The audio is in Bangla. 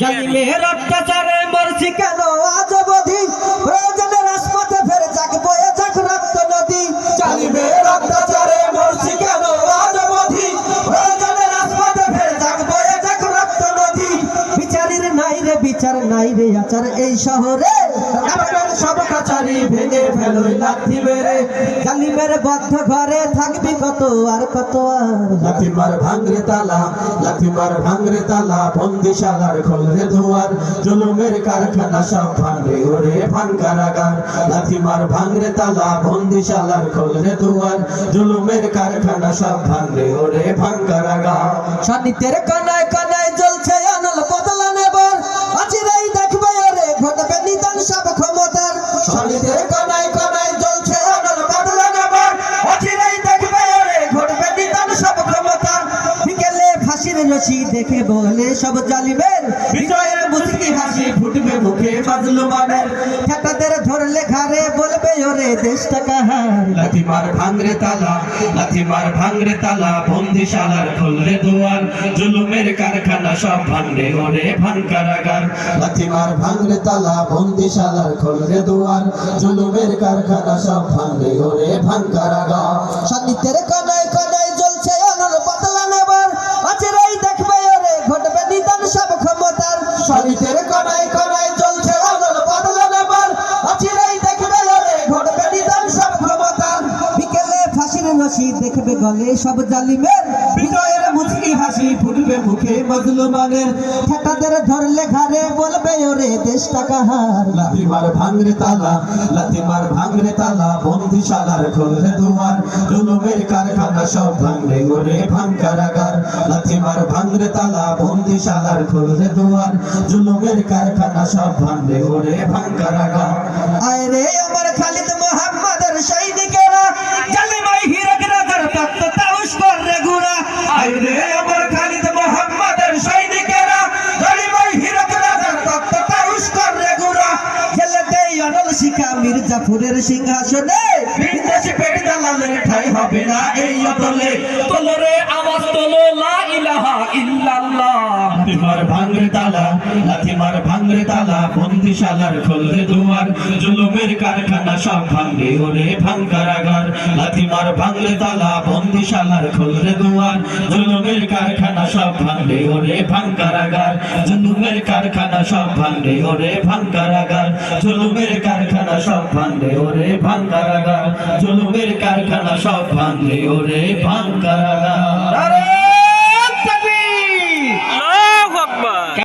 জালিমের অত্যাচারে মরছি কেন? রে আচার এই শহরে? সব কাছারি ভেঙে লাথি মেরে। বদ্ধ ঘরে থাকবি কত আর কত আর? লাথিমার ভাঙরে তালা লাথিমার ভাঙরে তালা বন্দিশালার খোলরে দুয়ার জুলুমের কারখানা সব ভাঙরে ওরে ভাঙ কারাগার। লাথিমার ভাঙরে তালা বন্দিশালার খোলরে দুয়ার জুলুমের কারখানা সব ভাঙরে ওরে ভাঙ কারাগার। সনিতের কানায় কানায় জ্বলছে ফাঁসির দেখে বলে সব জালিমের বিজয়ের মুসকি হাসি ফুটবে মুখে মাজলুমানের ঠেকাদের ধরলে ঘাড়ে বলবে ওরে দেশটা কাহার? লাথিমার ভাঙরে তালা লাথিমার ভাঙরে তালা বন্দিশালার খোলরে দুয়ার জুলুমের কারখানা সব ভাঙরে ওরে ভাঙ কারাগার। লাথিমার ভাঙরে তালা বন্দিশালার খোলরে দুয়ার জুলুমের কারখানা সব ভাঙরে ওরে ভাঙ কারাগার। সন্নিতের কানায় ক্ষমতার কড়াই কড়াই চলছে জ্বলছে আনল বদলা অচিরাই অচিরেই দেখবে ওরে ঘটবে নিদান সব ক্ষমতার। বিকেলে ফাঁসির রশি দেখবে গলে সব জালিমের। মুখে মজলুমানের ঠেকাদের ধরলে ঘাড়ে বলবে, ওরে দেশটা কাহার? লাথিমার ভাঙরে তালা, লাথিমার ভাঙরে তালা, বন্দিশালার খোলরে দুয়ার, জুলুমের কারখানা সব ভাঙরে ওরে ভাঙ কারাগার। লাথিমার ভাঙরে তালা, বন্দিশালার খোলরে দুয়ার, জুলুমের কারখানা সব ভাঙরে ওরে ভাঙ কারাগার। ফুলের সিংহাসনে বিদেশি পেটে দালালের ঠাই হবে না এই অতলে। তোলরে আওয়াজ তোলো লা ইলাহা ইল্লাল্লাহ। লাথিমার ভাঙরে তালা লাথিমার ভাঙরে তালা বন্দিশালার খোলরে দুয়ার জুলুমের কারখানা সব ভাঙরে ওরে ভাঙ কারাগার। লাথিমার ভাঙরে তালা বন্দিশালার খোলরে দুয়ার। জুলুমের কারখানা সব ভাঙরে ওরে ভাঙ কারাগার। জুলুমের কারখানা সব ভাঙরে ওরে ভাঙ কারাগার। জুলুমের কারখানা সব ভাঙরে ওরে ভাঙ কারাগার। জুলুমের কারখানা সব ভাঙরে ওরে ভাঙ কারাগার। আরে